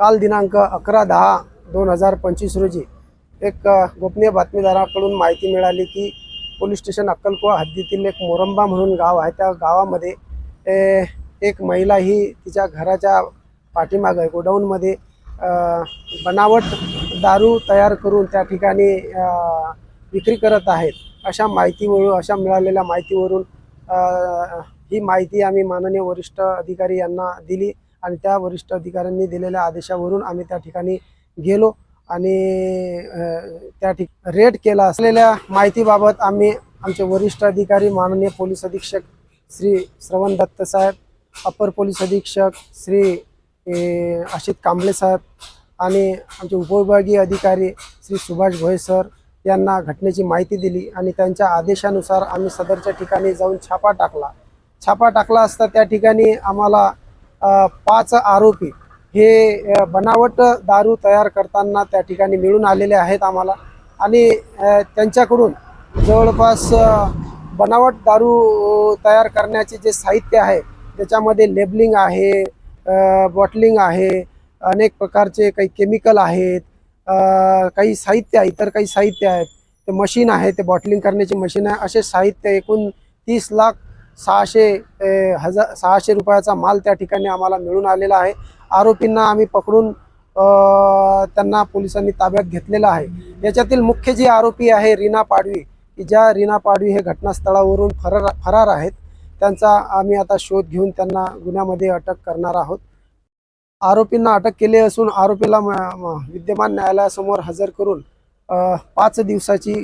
काल दिनांक अकरा दहा दोन हजार पंचवीस रोजी एक गोपनीय बातमीदाराकडून माहिती मिळाली की पोलीस स्टेशन अक्कलकुवा हद्दीतील एक मोरंबा म्हणून गाव आहे. त्या गावामध्ये एक महिला ही तिच्या घराच्या पाठीमागं गोडाऊनमध्ये बनावट दारू तयार करून त्या ठिकाणी विक्री करत आहेत. अशा माहितीवरून अशा मिळालेल्या माहितीवरून ही माहिती आम्ही माननीय वरिष्ठ अधिकारी यांना दिली. आणि त्या वरिष्ठ अधिकाऱ्यांनी दिलेल्या आदेशावरून आम्ही त्या ठिकाणी गेलो आणि त्या ठिक रेड केला असलेल्या माहितीबाबत आम्ही आमचे वरिष्ठ अधिकारी माननीय पोलीस अधीक्षक श्री श्रवण दत्त साहेब अपर पोलीस अधीक्षक श्री आशित अशित कांबळे साहेब आणि आमचे उपविभागीय अधिकारी श्री सुभाष भोये सर यांना घटनेची माहिती दिली आणि त्यांच्या आदेशानुसार आम्ही सदरच्या ठिकाणी जाऊन छापा टाकला. छापा टाकला असता त्या ठिकाणी आम्हाला पाच आरोपी हे बनावट दारू तयार करताना त्या ठिकाणी मिळून आलेले आहेत आम्हाला. आणि त्यांच्याकडून जवळपास बनावट दारू तयार करण्याचे जे साहित्य आहे त्याच्यामध्ये लेबलिंग आहे बॉटलिंग आहे अनेक प्रकारचे काही केमिकल आहेत काही साहित्य आहे इतर काही साहित्य आहेत. ते मशीन आहे ते बॉटलिंग करण्याची मशीन आहे. असे साहित्य एकूण तीस लाख सहाशे हजार सहाशे रुपयाचा माल त्या ठिकाणी आम्हाला मिळून आलेला आहे. आरोपींना आम्ही पकडून त्यांना पोलिसांनी ताब्यात घेतलेला आहे. याच्यातील मुख्य जे आरोपी आहे रीना पाडवी की ज्या रीना पाडवी हे घटनास्थळावरून फरार फरार आहेत त्यांचा आम्ही आता शोध घेऊन त्यांना गुन्ह्यामध्ये अटक करणार आहोत. आरोपींना अटक केली असून आरोपीला म- विद्यमान न्यायालयासमोर हजर करून पाच दिवसाची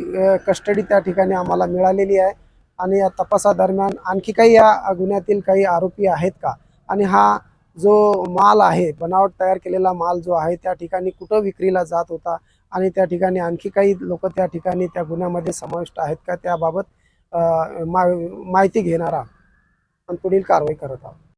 कस्टडी त्या ठिकाणी आम्हाला मिळालेली आहे. आणि या तपासादरम्यान आणखी काही या गुन्ह्यातील काही आरोपी आहेत का? आणि हा जो माल आहे बनावट तयार केलेला माल जो आहे त्या ठिकाणी कुठं विक्रीला जात होता? आणि त्या ठिकाणी आणखी काही लोक त्या ठिकाणी त्या गुन्ह्यामध्ये समाविष्ट आहेत का? त्याबाबत मा माहिती घेणार आहोत आणि पुढील कारवाई करत आहोत.